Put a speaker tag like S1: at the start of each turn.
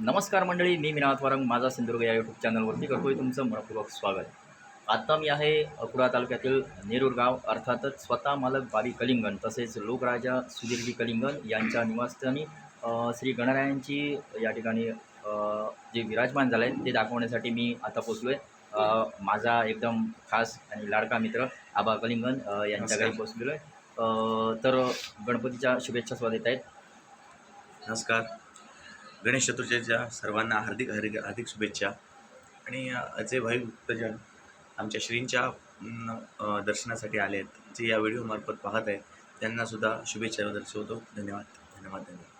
S1: नमस्कार मंडळी मी मिनाथ वारंग माझा सिंधुदुर्ग या यूट्यूब चॅनलवरती करतोय तुमचं मनपूर्वक स्वागत. आता मी आहे अकुडा तालुक्यातील नेरूर गाव अर्थातच स्वतः मालक बाबी कलिंगण तसेच लोकराजा सुधीरजी कलिंगण यांच्या निवासस्थानी श्री गणरायांची या ठिकाणी जे विराजमान झाले आहेत ते दाखवण्यासाठी मी आता पोचलो आहे माझा एकदम खास आणि लाडका मित्र आबा कलिंगण अ, यांच्या घरी. पोचलेलो आहे तर गणपतीच्या शुभेच्छा स्वागत येत आहेत.
S2: नमस्कार. गणेश चतुर्थीच्या सर्वांना हार्दिक हार्दिक हार्दिक शुभेच्छा. आणि जे भाई भक्तजन आमच्या श्रींच्या दर्शनासाठी आले आहेत जे या व्हिडिओमार्फत पाहत आहेत त्यांनासुद्धा शुभेच्छा दर्शवतो. धन्यवाद. धन्यवाद धन्यवाद.